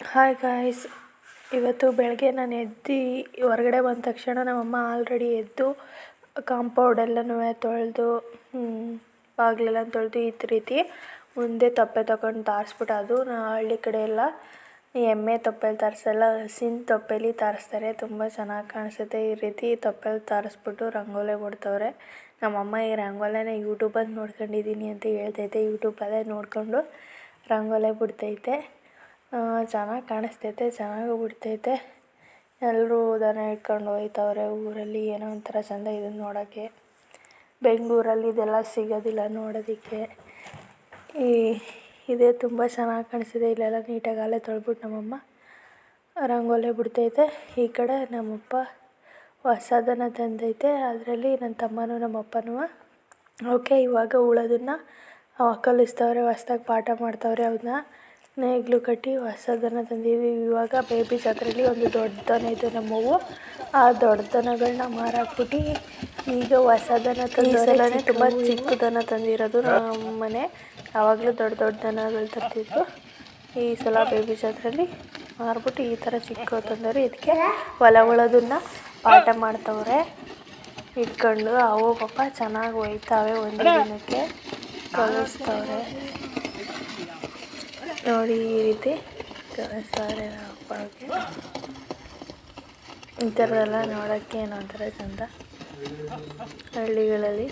Hi guys ಇವತ್ತು ಬೆಳಗ್ಗೆ ನಾನು ಎದ್ದು ಹೊರಗಡೆ ಬಂದ ತಕ್ಷಣ ನಮ್ಮಮ್ಮ ಆಲ್ರೆಡಿ ಎದ್ದು ಕಾಂಪೌಂಡ್ ಎಲ್ಲನೂ ತೊಳೆದು ಬಾಗಿಲೆಲ್ಲ ತೊಳೆದು ಈ ರೀತಿ ಮುಂದೆ ತೊಪ್ಪೆ ತಗೊಂಡು ತಾರಿಸ್ಬಿಟ್ಟು ಅದು ನಾ ಹಳ್ಳಿ ಕಡೆ ಎಲ್ಲ ಎಮ್ಮೆ ತಪ್ಪೆಲಿ ತರಿಸಲ್ಲ, ಹಸಿನ ತಪ್ಪೆಲಿ ತಾರಿಸ್ತಾರೆ. ತುಂಬ ಚೆನ್ನಾಗಿ ಕಾಣಿಸುತ್ತೆ. ಈ ರೀತಿ ತಪ್ಪೆಲಿ ತಾರಿಸ್ಬಿಟ್ಟು ರಂಗೋಲೆ ಬಿಡ್ತವ್ರೆ ನಮ್ಮಮ್ಮ ಈ ರಂಗೋಲೆನ ಯೂಟ್ಯೂಬಲ್ಲಿ ನೋಡ್ಕೊಂಡಿದ್ದೀನಿ ಅಂತ ಹೇಳ್ತೈತೆ ಯೂಟ್ಯೂಬಲ್ಲೇ ನೋಡಿಕೊಂಡು ರಂಗೋಲೆ ಬಿಡ್ತೈತೆ. ಚೆನ್ನಾಗಿ ಕಾಣಿಸ್ತೈತೆ, ಚೆನ್ನಾಗೂ ಬಿಡ್ತೈತೆ. ಎಲ್ಲರೂ ದನ ಹಿಡ್ಕೊಂಡು ಹೋಗ್ತಾವ್ರೆ ಊರಲ್ಲಿ, ಏನೋ ಒಂಥರ ಚೆಂದ ಇದನ್ನು ನೋಡೋಕ್ಕೆ ಬೆಂಗಳೂರಲ್ಲಿ ಇದೆಲ್ಲ ಸಿಗೋದಿಲ್ಲ ನೋಡೋದಕ್ಕೆ. ಈ, ಇದೇ ತುಂಬ ಚೆನ್ನಾಗಿ ಕಾಣಿಸ್ತಿದೆ, ಇಲ್ಲೆಲ್ಲ ನೀಟಾಗಿ ಅಲ್ಲೇ ತೊಳ್ಬಿಟ್ಟು ನಮ್ಮಮ್ಮ ರಂಗೋಲೆ ಬಿಡ್ತೈತೆ. ಈ ಕಡೆ ನಮ್ಮಪ್ಪ ಹೊಸದನ್ನು ತಂದೈತೆ, ಅದರಲ್ಲಿ ನನ್ನ ತಮ್ಮನೂ ನಮ್ಮಪ್ಪನೂ. ಓಕೆ, ಇವಾಗ ಉಳೋದನ್ನು ಕಲಿಸ್ತವ್ರೆ, ಹೊಸ್ದಾಗಿ ಪಾಠ ಮಾಡ್ತವ್ರೆ ಅವನ್ನ ನೇಗಿಲು ಕಟ್ಟಿ ಹೊಸದನ್ನ ತಂದೀವಿ ಇವಾಗ ಬೇಬಿ ಜಾತ್ರೆಯಲ್ಲಿ ಒಂದು ದೊಡ್ಡ ದನ ಇದೆ ನಮ್ಮವು ಆ ದೊಡ್ಡ ದನಗಳನ್ನ ಮಾರಾಕ್ಬಿಟ್ಟು ಈಗ ಹೊಸ ದನ ತುಂಬ ಚಿಕ್ಕ ದನ ತಂದಿರೋದು. ನಮ್ಮ ಮನೆ ಆವಾಗಲೂ ದೊಡ್ಡ ದೊಡ್ಡ ದನಗಳು ತರ್ತಿದ್ರು ಈ ಸಲ ಬೇಬಿ ಜಾತ್ರೆಯಲ್ಲಿ ಮಾರ್ಬಿಟ್ಟು ಈ ಥರ ಚಿಕ್ಕ ತಂದವರು. ಇದಕ್ಕೆ ಹೊಲ ಉಳೋದನ್ನ ಪಾಠ ಮಾಡ್ತವ್ರೆ. ಇಟ್ಕೊಂಡು ಅವು ಪಾಪ ಚೆನ್ನಾಗಿ ಒಯ್ತಾವೆ ಒಂದು ದಿನಕ್ಕೆ. ಕಲಿಸ್ತವ್ರೆ. ನೋಡಿ ಈ ರೀತಿ. ಸಾರಿ ಹಾಕೊಳ್ಳೋಕ್ಕೆ ಈ ಥರದೆಲ್ಲ ನೋಡೋಕ್ಕೆ ಏನೋ ಒಂಥರ ಚಂದ. ಹಳ್ಳಿಗಳಲ್ಲಿ.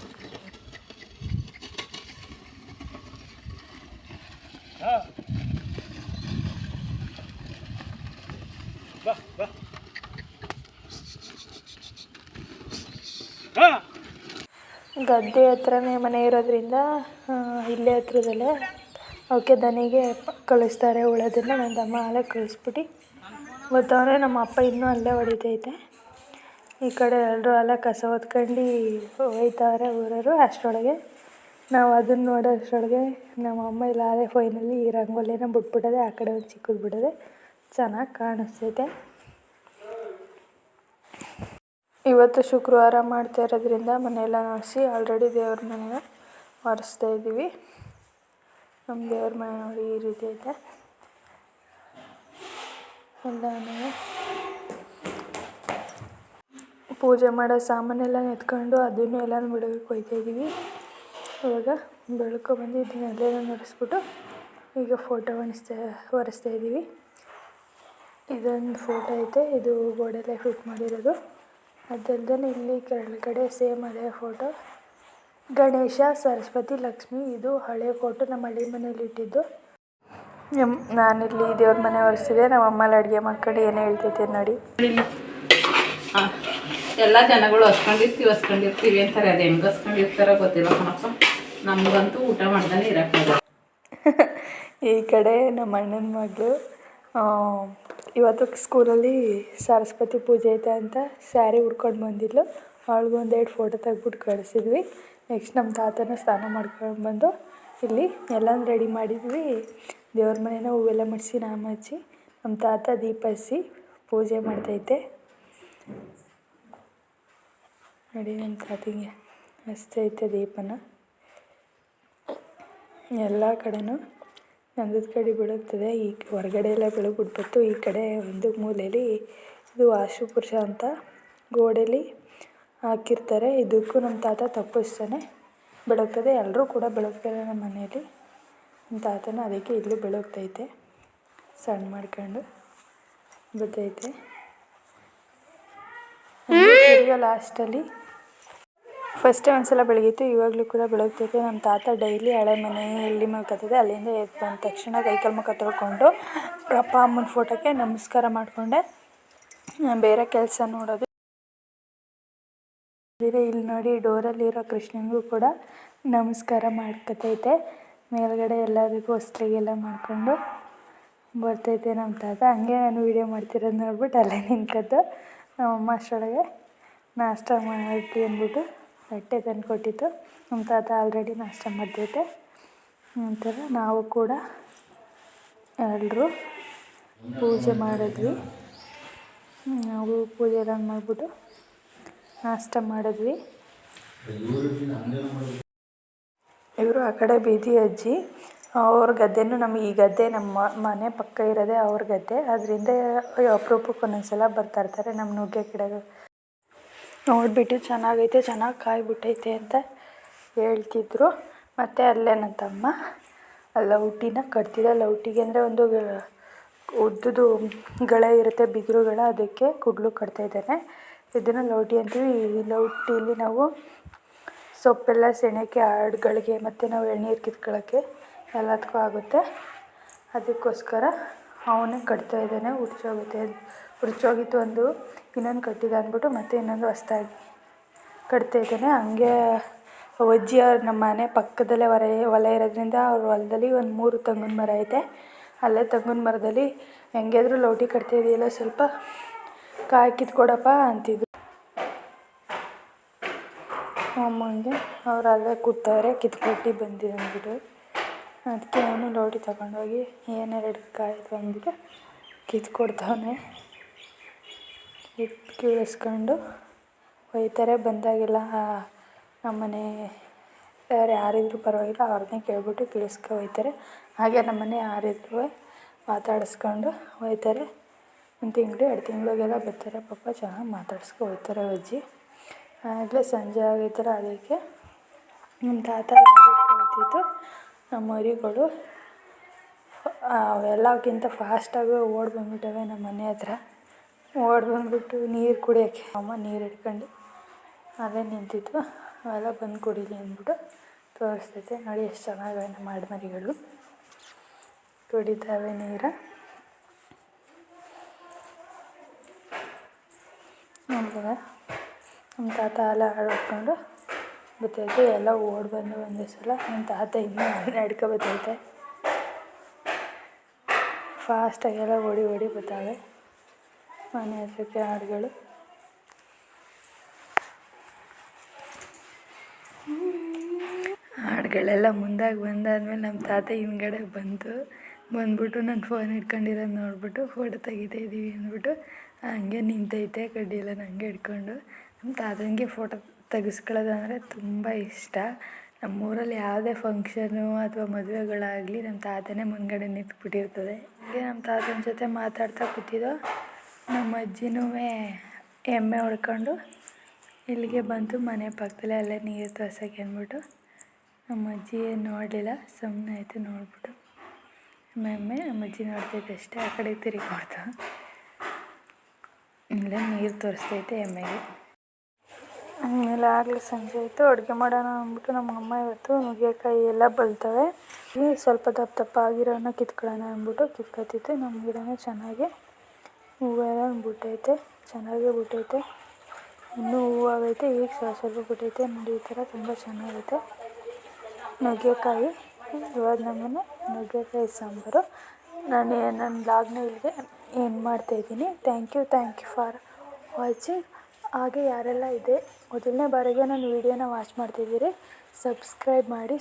ಗದ್ದೆ ಹತ್ರನೇ ಮನೆ ಇರೋದ್ರಿಂದ ಇಲ್ಲೇ ಹತ್ರದಲ್ಲೇ. ಅವಕ್ಕೆ ದನಿಗೆ ಕಳಿಸ್ತಾರೆ ಉಳೋದನ್ನ ನನ್ನ ತಮ್ಮ ಅಲ್ಲೇ ಕಳಿಸ್ಬಿಟ್ಟು ಗೊತ್ತವ್ರೆ ನಮ್ಮ ಅಪ್ಪ ಇನ್ನೂ ಅಲ್ಲೇ ಹೊಡಿತೈತೆ. ಈ ಕಡೆ ಎಲ್ಲರೂ ಅಲ್ಲ ಕಸ ಹೊತ್ಕೊಂಡು ಹೋಯ್ತವ್ರೆ ಊರವರು. ಅಷ್ಟರೊಳಗೆ ನಾವು ಅದನ್ನು ನೋಡೋ ಅಷ್ಟರೊಳಗೆ ನಮ್ಮ ಅಮ್ಮ ಇಲ್ಲ ಅದೇ ಫೈನಲ್ಲಿ ಈ ರಂಗೋಲಿನ ಬಿಟ್ಬಿಡೋದೆ, ಆ ಕಡೆ ಒಂದು ಚಿಕ್ಕದು ಬಿಡೋದೆ. ಚೆನ್ನಾಗಿ ಕಾಣಿಸ್ತೈತೆ. ಇವತ್ತು ಶುಕ್ರವಾರ ಮಾಡ್ತಾ ಇರೋದ್ರಿಂದ ಮನೆಯೆಲ್ಲ ಒರೆಸಿ ಆಲ್ರೆಡಿ ದೇವ್ರ ಮನೆನ ಒರೆಸ್ತಾ ಇದ್ದೀವಿ. ನಮ್ಮ ದೇವ್ರ ಮನೆ ನೋಡಿ ಈ ರೀತಿ ಐತೆ. ಎಲ್ಲನೂ ಪೂಜೆ ಮಾಡೋ ಸಾಮಾನೆಲ್ಲ ನೆತ್ಕೊಂಡು ಅದನ್ನು ಎಲ್ಲನೂ ಬಿಡೋಕ್ಕೆ ಹೋಗ್ತಾ ಇದ್ದೀವಿ ಇವಾಗ ಬೆಳಕು ಬಂದು ಇದನ್ನೆಲ್ಲ ನಡೆಸ್ಬಿಟ್ಟು ಈಗ ಫೋಟೋ ಅನಿಸ್ತಾ ಒರೆಸ್ತಾ ಇದ್ದೀವಿ ಇದೊಂದು ಫೋಟೋ ಐತೆ, ಇದು ಗೋಡೆಲ್ಲೇ ಫಿಟ್ ಮಾಡಿರೋದು. ಅದಲ್ಲದೆ ಇಲ್ಲಿ ಕೆಳಗಡೆ ಸೇಮ್ ಅದೇ ಫೋಟೋ ಗಣೇಶ ಸರಸ್ವತಿ ಲಕ್ಷ್ಮಿ ಇದು ಹಳೆ ಫೋಟೋ ನಮ್ಮ ಹಳ್ಳಿ ಮನೇಲಿ ಇಟ್ಟಿದ್ದು. ನಮ್ಮ ನಾನಿಲ್ಲಿ ದೇವ್ರ ಮನೆ ಒರೆಸಿದೆ ನಮ್ಮ ಅಮ್ಮಲ್ಲಿ ಅಡುಗೆ ಮಾಡ್ಕೊಂಡು ಏನು ಹೇಳ್ತೈತೆ ನೋಡಿ. ಎಲ್ಲ ಜನಗಳು ಹಸ್ಕೊಂಡಿರ್ತೀವಿ ಹಸ್ಕೊಂಡಿರ್ತೀವಿ ಅಂತಾರೆ ಅದು ಹೆಂಗೆ ಹಸ್ಕೊಂಡಿರ್ತಾರ ಗೊತ್ತಿಲ್ಲ ಕಣಪ್ಪ. ನಮಗಂತೂ ಊಟ ಮಾಡ್ದೇ ಇರೋಕ್ಕಾಗಲ್ಲ ಈ ಕಡೆ ನಮ್ಮ ಅಣ್ಣನ ಮಗಳು ಇವತ್ತು ಸ್ಕೂಲಲ್ಲಿ ಸರಸ್ವತಿ ಪೂಜೆ ಐತೆ ಅಂತ ಸ್ಯಾರಿ ಉಡ್ಕೊಂಡು ಬಂದಿದ್ಲು. ಅವಳಿಗೆ ಒಂದೆರಡು ಫೋಟೋ ತೆಗ್ಬಿಟ್ಟು ಕಳಿಸಿದ್ವಿ. ನೆಕ್ಸ್ಟ್ ನಮ್ಮ ತಾತನ ಸ್ನಾನ ಮಾಡ್ಕೊಂಡು ಬಂದು ಇಲ್ಲಿ ಎಲ್ಲನೂ ರೆಡಿ ಮಾಡಿದ್ವಿ. ದೇವ್ರ ಮನೆನ ಹೂವೆಲ್ಲ ಮಡಿಸಿ, ನಾಮ ಹಚ್ಚಿ, ನಮ್ಮ ತಾತ ದೀಪ ಹಚ್ಚಿ ಪೂಜೆ ಮಾಡ್ತೈತೆ. ನೋಡಿ ನಮ್ಮ ತಾತಿಗೆ ಹಚ್ತೈತೆ ದೀಪನ. ಎಲ್ಲ ಕಡೆನೂ ನಂದದ ಕಡೆ ಬೀಳುತ್ತದೆ. ಈ ಹೊರಗಡೆ ಎಲ್ಲ ಬೆಳಗ್ಬಿಟ್ಬಿಟ್ಟು ಈ ಕಡೆ ಒಂದು ಮೂಲೆಯಲ್ಲಿ ಇದು ವಾಸ್ತುಪುರುಷ ಅಂತ ಗೋಡೆಯಲ್ಲಿ ಹಾಕಿರ್ತಾರೆ. ಇದಕ್ಕೂ ನಮ್ಮ ತಾತ ತಪ್ಪಿಸ್ತಾನೆ. ಬೆಳಗ್ತದೆ. ಎಲ್ಲರೂ ಕೂಡ ಬೆಳಗ್ತಾರೆ ನಮ್ಮ ಮನೆಯಲ್ಲಿ. ನಮ್ಮ ತಾತನ ಅದಕ್ಕೆ ಇಲ್ಲೂ ಬೆಳಗ್ತೈತೆ. ಸಣ್ಣ ಮಾಡ್ಕೊಂಡು ಬರ್ತೈತೆ ಈಗ ಲಾಸ್ಟಲ್ಲಿ ಫಸ್ಟೇ ಒಂದು ಸಲ ಬೆಳಗಿತ್ತು. ಇವಾಗಲೂ ಕೂಡ ಬೆಳಗ್ತೈತೆ. ನಮ್ಮ ತಾತ ಡೈಲಿ ಹಳೆ ಮನೆ ಎಲ್ಲಿ ಮಲ್ಕೋತದೆ ಅಲ್ಲಿಂದ ಎದ್ದು ಬಂದ ತಕ್ಷಣ ಕೈ ಕಾಲು ಮುಖ ತೊಳ್ಕೊಂಡು, ಅಪ್ಪ, ಅಮ್ಮನ ಫೋಟೋಕ್ಕೆ ನಮಸ್ಕಾರ ಮಾಡಿಕೊಂಡೆ. ಬೇರೆ ಕೆಲಸ ನೋಡೋದು ಇಲ್ಲಿ ನೋಡಿ ಡೋರಲ್ಲಿರೋ ಕೃಷ್ಣನಿಗೂ ಕೂಡ ನಮಸ್ಕಾರ ಮಾಡ್ಕೊತೈತೆ. ಮೇಲ್ಗಡೆ ಎಲ್ಲದಕ್ಕೂ ಹೊಸ್ಲಿಗೆಲ್ಲ ಮಾಡಿಕೊಂಡು ಬರ್ತೈತೆ ನಮ್ಮ ತಾತ. ಹಂಗೆ ನಾನು ವೀಡಿಯೋ ಮಾಡ್ತಿರೋದು ನೋಡ್ಬಿಟ್ಟು ಅಲ್ಲೇ ನಿಂತ್ಕೊತು ನಮ್ಮಮ್ಮ ಅಷ್ಟರೊಳಗೆ ನಾಷ್ಟ ಮಾಡಿ ಅಂದ್ಬಿಟ್ಟು ಬಟ್ಟೆ ತಂದು ಕೊಟ್ಟಿತ್ತು. ನಮ್ಮ ತಾತ ಆಲ್ರೆಡಿ ನಾಷ್ಟ ಮಾಡ್ತೈತೆ. ನಂತರ ನಾವು ಕೂಡ ಎಲ್ಲರೂ ಪೂಜೆ ಮಾಡಿದ್ವಿ. ನಾವು ಪೂಜೆ ಎಲ್ಲ ಮಾಡಿಬಿಟ್ಟು ನಾಷ್ಟ ಮಾಡಿದ್ವಿ. ಇವರು ಆ ಕಡೆ ಬೀದಿ ಅಜ್ಜಿ. ಅವ್ರ ಗದ್ದೆನೂ ನಮಗೆ ಈ ಗದ್ದೆ ನಮ್ಮ ಮನೆ ಪಕ್ಕ ಇರೋದೆ ಅವ್ರ ಗದ್ದೆ. ಅದರಿಂದ ಅಪರೂಪಕ್ಕೆ ಒಂದೊಂದ್ಸಲ ಬರ್ತಾ ಇರ್ತಾರೆ ನಮ್ಮ ನುಗ್ಗೆ ಗಿಡಗಳು. ನೋಡಿಬಿಟ್ಟು ಚೆನ್ನಾಗೈತೆ ಚೆನ್ನಾಗಿ ಕಾಯಿ ಬಿಟ್ಟೈತೆ ಅಂತ ಹೇಳ್ತಿದ್ರು. ಮತ್ತು ಅಲ್ಲೇ ನನ್ನ ತಮ್ಮ ಲೌಟಿನ ಕಟ್ತಿದ್ದ. ಲೌಟಿಗೆ ಅಂದರೆ ಒಂದು ಉದ್ದದ್ದು ಗಳೆ ಇರುತ್ತೆ ಬಿದಿರುಗಳ ಅದಕ್ಕೆ ಕುಡ್ಲು ಕಟ್ತಾ ಇದ್ದಾನೆ. ಇದನ್ನು ಲೌಟಿ ಅಂತೀವಿ. ಈ ಲೌಟಿಲಿ ನಾವು ಸೊಪ್ಪೆಲ್ಲ ಸೆಣೆಕೆ ಆಡುಗಳಿಗೆ ಮತ್ತು ನಾವು ಎಳ್ನೀರು ಕಿತ್ಕೊಳ್ಳೋಕ್ಕೆ ಎಲ್ಲದಕ್ಕೂ ಆಗುತ್ತೆ. ಅದಕ್ಕೋಸ್ಕರ ಅವನೇ ಕಟ್ತಾ ಇದ್ದಾನೆ. ಉರ್ಚೋಗುತ್ತೆ. ಉರ್ಚೋಗಿತ್ತು ಒಂದು, ಇನ್ನೊಂದು ಕಟ್ಟಿದ ಅಂದ್ಬಿಟ್ಟು ಮತ್ತೆ ಇನ್ನೊಂದು ಹೊಸ್ದಾಗಿ ಕಟ್ತಾ ಇದ್ದಾನೆ. ಹಂಗೆ ಅಜ್ಜಿ ಅವ್ರ ನಮ್ಮ ಮನೆ ಪಕ್ಕದಲ್ಲೇ ಹೊರ, ಹೊಲ ಇರೋದ್ರಿಂದ ಅವ್ರ ಹೊಲದಲ್ಲಿ ಒಂದು ಮೂರು ತೆಂಗಿನ ಮರ ಐತೆ. ಅಲ್ಲೇ ತೆಂಗಿನ ಮರದಲ್ಲಿ ಹೆಂಗಿದ್ರು ಲೌಟಿ ಕಟ್ತಾ ಇದೆಯಲ್ಲ ಸ್ವಲ್ಪ ಕಾಯಿ ಕಿತ್ಕೊಡಪ್ಪ ಅಂತಿದ್ರು. ಅಮ್ಮಂಗೆ ಅವ್ರು ಅಲ್ಲೇ ಕೂತವ್ರೆ, ಕಿತ್ಕೊಟ್ಟು ಬಂದಿದೆ ಅಂದ್ಬಿಟ್ಟು. ಅದಕ್ಕೆ ಅವನು ಲೋಟಿ ತಗೊಂಡೋಗಿ ಏನೆರಡು ಕಾಯಿ ಬಂದ್ಬಿಟ್ಟು ಕಿತ್ಕೊಡ್ತಾವನೆ ಕಿತ್ ಕೀಳಿಸ್ಕೊಂಡು ಒಯ್ತಾರೆ, ಬಂದಾಗೆಲ್ಲ ನಮ್ಮನೆ ಯಾರು ಯಾರಿದ್ರು ಪರವಾಗಿಲ್ಲ ಅವ್ರನ್ನೇ ಕೇಳಿಬಿಟ್ಟು ಕಿಳಿಸ್ಕೊ ಒಯ್ತಾರೆ. ಹಾಗೆ ನಮ್ಮನೆ ಯಾರಿದ್ರು ಮಾತಾಡಿಸ್ಕೊಂಡು ಒಯ್ತಾರೆ. ಒಂದು ತಿಂಗಳು, ಎರಡು ತಿಂಗಳಿಗೆಲ್ಲ ಬರ್ತಾರೆ. ಪಾಪ ಚೆನ್ನಾಗಿ ಮಾತಾಡ್ಸ್ಕೊ ಹೋಗ್ತಾರೆ ಅಜ್ಜಿ. ಆಗಲೇ ಸಂಜೆ ಆಗೈತಲ್ಲ ಅದಕ್ಕೆ. ನಮ್ಮ ತಾತ ಹೋಗ್ತಿತ್ತು ನಮ್ಮ ಮರಿಗಳು ಅವೆಲ್ಲಕ್ಕಿಂತ ಫಾಸ್ಟಾಗಿ ಓಡಿ ಬಂದ್ಬಿಟ್ಟವೆ ನಮ್ಮ ಮನೆ ಹತ್ರ. ಓಡಿ ಬಂದ್ಬಿಟ್ಟು ನೀರು ಕುಡಿಯೋಕ್ಕೆ. ಅಮ್ಮ ನೀರು ಹಿಡ್ಕೊಂಡು ಅಲ್ಲೇ ನಿಂತಿತ್ತು ಅವೆಲ್ಲ ಬಂದು ಕುಡೀಲಿ ಅಂದ್ಬಿಟ್ಟು ತೋರಿಸ್ತೈತೆ ನೋಡಿ ಎಷ್ಟು ಚೆನ್ನಾಗವೆ ನಮ್ಮ ಆಡುಮರಿಗಳು ಕುಡಿತಾವೆ ನೀರು. ನೋಡ್ಬೋದಾ ನಮ್ಮ ತಾತ ಎಲ್ಲ ಆಟಾಡ್ಕೊಂಡು ಬತ್ತೈತೆ, ಎಲ್ಲ ಓಡಿ ಬಂದು ಒಂದೇ ಸಲ ನಮ್ಮ ತಾತ ಇನ್ನೂ ನಡ್ಕೊ ಬತ್ತೈತೆ. ಫಾಸ್ಟಾಗೆಲ್ಲ ಓಡಿ ಓಡಿ ಬರ್ತಾವೆ ಮನೆ ಹತ್ರಕ್ಕೆ ಹಾಡುಗಳು. ಹಾಡುಗಳೆಲ್ಲ ಮುಂದಾಗಿ ಬಂದಾದ್ಮೇಲೆ ನಮ್ಮ ತಾತ ಹಿಂದ್ಗಡೆ ಬಂತು. ಬಂದ್ಬಿಟ್ಟು ನಾನು ಫೋನ್ ಹಿಡ್ಕೊಂಡಿರೋದು ನೋಡ್ಬಿಟ್ಟು ಫೋಟೋ ತೆಗಿತಾ ಇದ್ದೀವಿ ಅಂದ್ಬಿಟ್ಟು ಹಂಗೆ ನಿಂತೈತೆ ಕಡ್ಡಿಯೆಲ್ಲ ಹಂಗೆ ಹಿಡ್ಕೊಂಡು. ನಮ್ಮ ತಾತನಿಗೆ ಫೋಟೋ ತೆಗೆಸ್ಕೊಳ್ಳೋದು ಅಂದರೆ ತುಂಬ ಇಷ್ಟ. ನಮ್ಮೂರಲ್ಲಿ ಯಾವುದೇ ಫಂಕ್ಷನು ಅಥವಾ ಮದುವೆಗಳಾಗಲಿ ನಮ್ಮ ತಾತನೇ ಮುಂದ್ಗಡೆ ನಿಂತ್ಬಿಟ್ಟಿರ್ತದೆ. ಹಂಗೆ ನಮ್ಮ ತಾತನ ಜೊತೆ ಮಾತಾಡ್ತಾ ಕೂತಿದ್ದೋ ನಮ್ಮ ಅಜ್ಜಿನೂ ಎಮ್ಮೆ ಹೊಡ್ಕೊಂಡು ಇಲ್ಲಿಗೆ ಬಂತು ಮನೆ ಪಕ್ಕದಲ್ಲೇ ಅಲ್ಲೇ ನೀರು ತೋರ್ಸೋಕೆ ಅಂದ್ಬಿಟ್ಟು ನಮ್ಮ ಅಜ್ಜಿ ಏನು ನೋಡಲಿಲ್ಲ ಸುಮ್ಮನೆ ಆಯಿತು ನೋಡ್ಬಿಟ್ಟು. ನಮ್ಮ ಎಮ್ಮೆ, ನಮ್ಮ ಅಜ್ಜಿ ನೋಡ್ತೈತೆ ಅಷ್ಟೇ ಆ ಕಡೆ ತಿರುಗಿ ನೋಡ್ತಾ ಇಲ್ಲೇ ನೀರು ತೋರಿಸ್ತೈತೆ ಎಮ್ಮೆಗೆ. ಆಮೇಲೆ ಆಗಲೇ ಸಂಜೆ ಆಯಿತು, ಅಡುಗೆ ಮಾಡೋಣ ಅಂದ್ಬಿಟ್ಟು ನಮ್ಮ ಅಮ್ಮ ಇವತ್ತು ನುಗ್ಗೆಕಾಯಿ ಎಲ್ಲ ಬಲ್ತವೆ. ಸ್ವಲ್ಪ ದಪ್ಪ ದಪ್ಪ ಆಗಿರೋನ ಕಿತ್ಕೊಳ್ಳೋಣ ಅಂದ್ಬಿಟ್ಟು ಕಿತ್ಕೊತಿದ್ದೆ ನಮ್ಮ ಗಿಡನೂ ಚೆನ್ನಾಗಿ ಹೂವೆಲ್ಲ ಬಿಟ್ಟೈತೆ, ಚೆನ್ನಾಗೇ ಬಿಟ್ಟೈತೆ. ಇನ್ನೂ ಹೂವಾಗೈತೆ ಈಗ ಸ್ವಲ್ಪ ಸ್ವಲ್ಪ ಬಿಟ್ಟೈತೆ, ನೋಡಿ ಈ ಥರ ತುಂಬ ಚೆನ್ನಾಗೈತೆ. ನುಗ್ಗೆಕಾಯಿ, ಇವಾಗ ನಮ್ಮನೆ ನುಗ್ಗೆಕಾಯಿ ಸಾಂಬಾರು. ನಾನು ನನ್ನ ಬ್ಲಾಗ್ನ ಇಲ್ಲಿಗೆ ಏನು ಮಾಡ್ತಾಯಿದ್ದೀನಿ thank you thank you for watching ಹಾಗೆ ಯಾರೆಲ್ಲ ಇದೆ, ಮೊದಲನೇ ಬಾರಿಗೆ ನಾನು ವೀಡಿಯೋನ ವಾಚ್ ಮಾಡ್ತಿದ್ದೀರಿ ಸಬ್ಸ್ಕ್ರೈಬ್ ಮಾಡಿ.